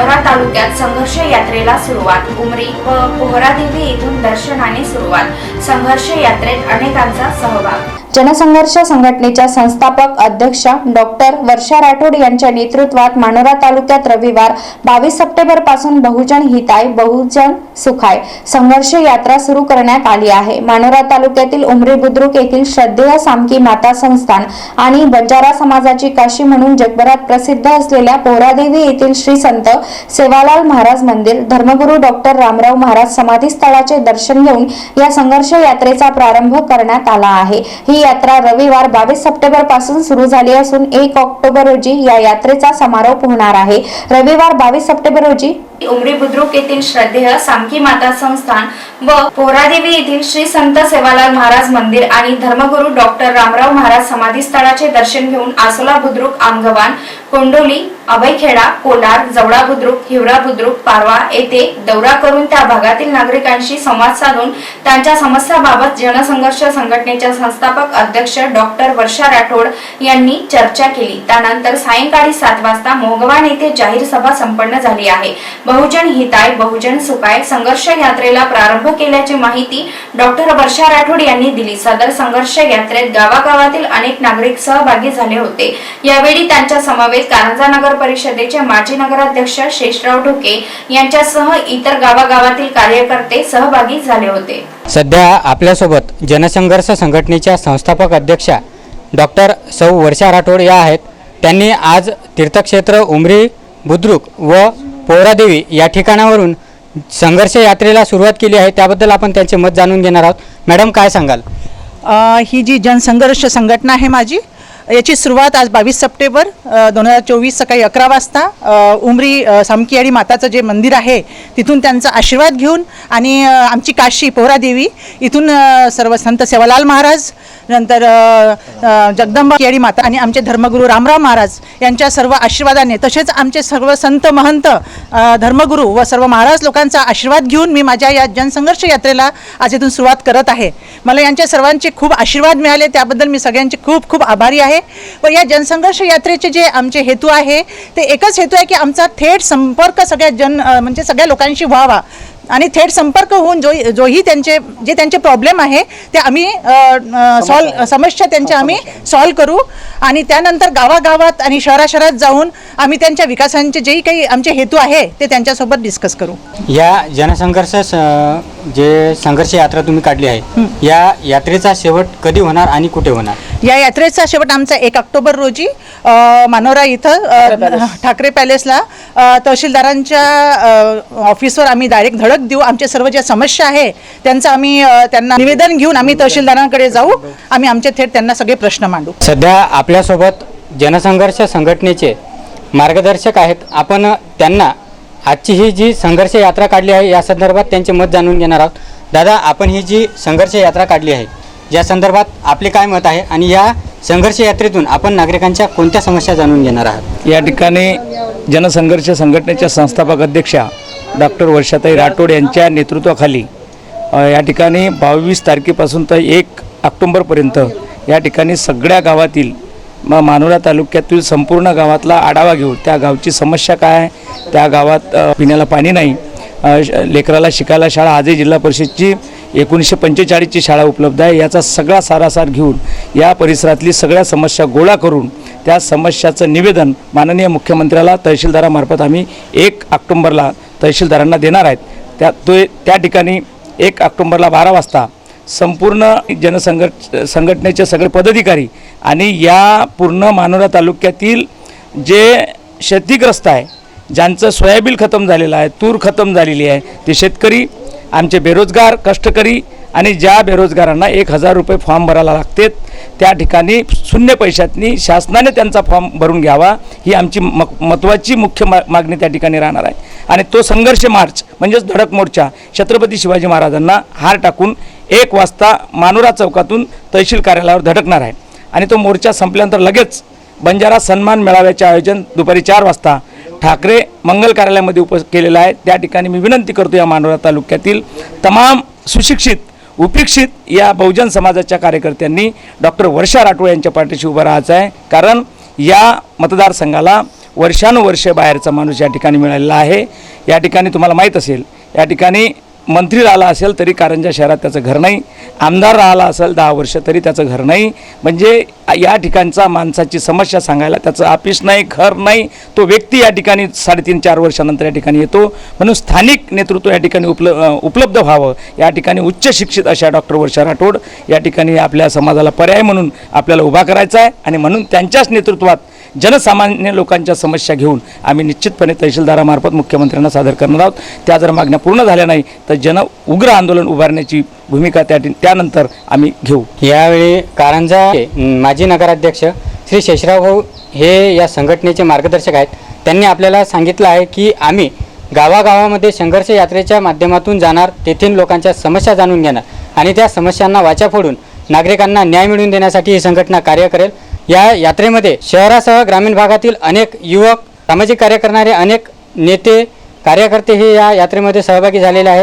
मानोरा तालुक्यात संघर्ष यात्रेला सुरुवात. उमरी व पोहरादेवी येथून दर्शनाने सुरुवात. संघर्ष यात्रेत अनेकांचा सहभाग. जनसंघर्ष संघटनेच्या संस्थापक अध्यक्षा डॉक्टर वर्षा राठोड यांच्या नेतृत्वात मानोरा तालुक्यात रविवार बावीस सप्टेंबरपासून बहुजन हिताय बहुजन सुखाय संघर्ष यात्रा सुरू करण्यात आली आहे. मानोरा तालुक्यातील उमरी बुद्रुक येथील श्रद्धेय सामकी माता संस्थान आणि बंजारा समाजाची काशी म्हणून जगभरात प्रसिद्ध असलेल्या पोहरादेवी येथील श्री संत सेवालाल महाराज मंदिर धर्मगुरू डॉक्टर रामराव महाराज समाधी स्थळाचे दर्शन घेऊन या संघर्ष यात्रेचा प्रारंभ करण्यात आला आहे. ही यात्रा रविवार बावीस सप्टेंबरपासून सुरू झाली असून एक ऑक्टोबर रोजी या यात्रेचा समारोप होणार आहे. रविवार बावीस सप्टेंबर रोजी उमरी बुद्रुक येथील श्रद्धेय सामकी माता संस्थान व पोहरादेवी येथील श्री संत सेवालाल महाराज मंदिर आणि धर्मगुरू डॉक्टर रामराव महाराज समाधी स्थळाचे दर्शन घेऊन आसोला बुद्रुक आमगवान कोंडोली अभयखेडा कोलार जवळा बुद्रुक हिवरा बुद्रुक पारवा येथे दौरा करून त्या भागातील नागरिकांशी संवाद साधून त्यांच्या समस्याबाबत जनसंघर्ष संघटनेच्या संस्थापक अध्यक्ष डॉक्टर वर्षा राठोड यांनी चर्चा केली. त्यानंतर सायंकाळी सात वाजता मोगवान येथे जाहीर सभा संपन्न झाली आहे. बहुजन हिताय बहुजन सुखाय. संघर्ष यात्रेला प्रारंभ केल्याची माहिती डॉक्टर वर्षा राठोड यांनी दिली. सदर संघर्ष यात्रेत गावागावातील अनेक नागरिक सहभागी झाले होते. यावेळी त्यांच्या समवेत कारंजा नगर परिषदेचे माजी नगराध्यक्ष शेषराव ढोके यांच्यासह इतर गावागावातील कार्यकर्ते सहभागी झाले होते. सध्या आपल्यासोबत जनसंघर्ष संघटनेच्या संस्थापक अध्यक्षा डॉक्टर सौ वर्षा राठोड या आहेत. त्यांनी आज तीर्थक्षेत्र उमरी बुद्रुक व पोहरादेवी या ठिकाणावरून संघर्ष यात्रेला सुरुवात केली आहे. त्याबद्दल आपण त्यांचे मत जाणून घेणार आहोत. मॅडम काय सांगाल? ही जी जनसंघर्ष संघटना आहे माझी याची सुरुवात आज बावीस सप्टेंबर दोन हजार चोवीस सकाळी अकरा वाजता उमरी अ, सामकीयाडी माताचं जे मंदिर आहे तिथून त्यांचा आशीर्वाद घेऊन आणि आमची काशी पोहरादेवी इथून सर्व संत सेवालाल महाराज नंतर जगदंबा कियाडी माता आणि आमचे धर्मगुरू रामराव महाराज यांच्या सर्व आशीर्वादाने तसेच आमचे सर्व संत महंत धर्मगुरू व सर्व महाराज लोकांचा आशीर्वाद घेऊन मी माझ्या या जनसंघर्ष यात्रेला आज इथून सुरुवात करत आहे. मला यांच्या सर्वांचे खूप आशीर्वाद मिळाले त्याबद्दल मी सगळ्यांचे खूप खूप आभारी आहे. व या जनसंघर्ष यात्रेचे जे आमचे हेतू आहे ते एकच हेतू आहे की आमचा थेट संपर्क सगळ्या जन म्हणजे सगळ्या लोकांशी व्हावा. आणि थेट संपर्क होऊन जो जोही त्यांचे जे त्यांचे प्रॉब्लेम आहे ते आम्ही सॉल्व समस्या. त्यांच्या आम्ही सॉल्व करू. आणि त्यानंतर गावागावात आणि शहराशहरात जाऊन आम्ही त्यांच्या विकासांचे जेही काही आमचे हेतू आहे ते त्यांच्यासोबत डिस्कस करू. या जनसंघर्ष जे संघर्ष यात्रा तुम्ही काढली आहे या यात्रेचा शेवट कधी होणार आणि कुठे होणार? या यात्रेचा शेवट आमचा एक ऑक्टोबर रोजी मानोरा इथं ठाकरे पॅलेसला तहसीलदारांच्या ऑफिसवर आम्ही डायरेक्ट धडक देऊ. आमच्या सर्व ज्या समस्या आहे त्यांचं आम्ही त्यांना निवेदन घेऊन आम्ही तहसीलदारांकडे जाऊ. आम्ही आमचे थेट त्यांना सगळे प्रश्न मांडू. सध्या आपल्यासोबत जनसंघर्ष संघटनेचे मार्गदर्शक आहेत. आपण त्यांना आजची ही जी संघर्ष यात्रा काढली आहे या संदर्भात त्यांचे मत जाणून घेणार आहोत. दादा आपण ही जी संघर्ष यात्रा काढली आहे या संदर्भात आपले काय मत आहे आणि या संघर्ष यात्रेतून आपण नागरिकांच्या कोणत्या समस्या जाणून घेणार आहात? या ठिकाणी जनसंघर्ष संघटनेच्या संस्थापक अध्यक्षा डॉक्टर वर्षाताई राठोड यांच्या नेतृत्वाखाली या ठिकाणी बावीस तारखेपासून तर एक ऑक्टोंबरपर्यंत या ठिकाणी सगळ्या गावातील म मानोरा तालुक्यातील संपूर्ण गावातला आढावा घेऊ त्या गावची समस्या काय आहे त्या गावात पिण्याला पाणी नाही श- लेकराला शिकायला शाळा आजही जिल्हा परिषदची एकोणीसशे पंचेचाळीसची शाळा उपलब्ध आहे. याचा सगळा सारासार घेऊन या परिसरातली सगळ्या समस्या गोळा करून त्या समस्याचं निवेदन माननीय मुख्यमंत्र्याला तहसीलदारामार्फत आम्ही एक ऑक्टोंबरला तहसीलदारांना देणार आहेत. त्या तो त्या ठिकाणी एक ऑक्टोंबरला बारा वाजता संपूर्ण जनसंघट संघटनेचे सगळे पदाधिकारी आणि या पूर्ण मानोरा तालुक्यातील जे शेतीग्रस्त आहे ज्यांचं सोयाबीन खतम झालेलं आहे तूर खतम झालेली आहे ते शेतकरी आमचे बेरोजगार कष्टकरी आणि ज्या बेरोजगारांना एक हजार रुपये फॉर्म भरायला लागतात त्या ठिकाणी शून्य पैशातनी शासनाने त्यांचा फॉर्म भरून घ्यावा ही आमची म महत्त्वाची मुख्य मा मागणी त्या ठिकाणी राहणार आहे. आणि तो संघर्ष मार्च म्हणजेच धडक मोर्चा छत्रपती शिवाजी महाराजांना हार टाकून एक वाजता मानुरा चौकातून तहसील कार्यालयावर धडकणार आहे. आणि तो मोर्चा संपल्यानंतर लगेच बंजारा सन्मान मेळाव्याचे आयोजन दुपारी चार वाजता ठाकरे मंगल कार्यालयामध्ये उप केलेलं आहे. त्या ठिकाणी मी विनंती करतो या मानोरा तालुक्यातील तमाम सुशिक्षित उपेक्षित या बहुजन समाजाच्या कार्यकर्त्यांनी डॉक्टर वर्षा राठोड यांच्या पाठीशी उभं राहायचं आहे. कारण या मतदारसंघाला वर्षानुवर्ष बाहेरचा माणूस या ठिकाणी मिळालेला आहे. या ठिकाणी तुम्हाला माहीत असेल या ठिकाणी मंत्री राहिला असेल तरी कारंजा शहरात त्याचं घर नाही. आमदार राहिला असेल दहा वर्ष तरी त्याचं घर नाही. म्हणजे या ठिकाणचा माणसाची समस्या सांगायला त्याचं ऑफिस नाही घर नाही. तो व्यक्ती या ठिकाणी साडेतीन चार वर्षानंतर या ठिकाणी येतो. म्हणून स्थानिक नेतृत्व या ठिकाणी उपल उपलब्ध व्हावं. या ठिकाणी उच्च शिक्षित अशा डॉक्टर वर्षा राठोड या ठिकाणी आपल्या समाजाला पर्याय म्हणून आपल्याला उभा करायचा आहे. आणि म्हणून त्यांच्याच नेतृत्वात जनसामान्य लोकांच्या समस्या घेऊन आम्ही निश्चितपणे तहसीलदारामार्फत मुख्यमंत्र्यांना सादर करणार आहोत. त्या जर मागण्या पूर्ण झाल्या नाही तर जन उग्र आंदोलन उभारण्याची भूमिका त्या त्यानंतर आम्ही घेऊ. यावेळी कारंजा माजी नगराध्यक्ष श्री शेषराव भाऊ हे या संघटनेचे मार्गदर्शक आहेत. त्यांनी आपल्याला सांगितलं आहे की आम्ही गावागावामध्ये संघर्ष यात्रेच्या माध्यमातून जाणार तेथील लोकांच्या समस्या जाणून घेणार आणि त्या समस्यांना वाचा फोडून नागरिकांना न्याय मिळवून देण्यासाठी ही संघटना कार्य करेल. या यात्रेमध्ये शहरासह ग्रामीण भागातील अनेक युवक सामाजिक कार्य करणारे अनेक नेते कार्यकर्ते हे या यात्रेमध्ये सहभागी झालेले आहेत.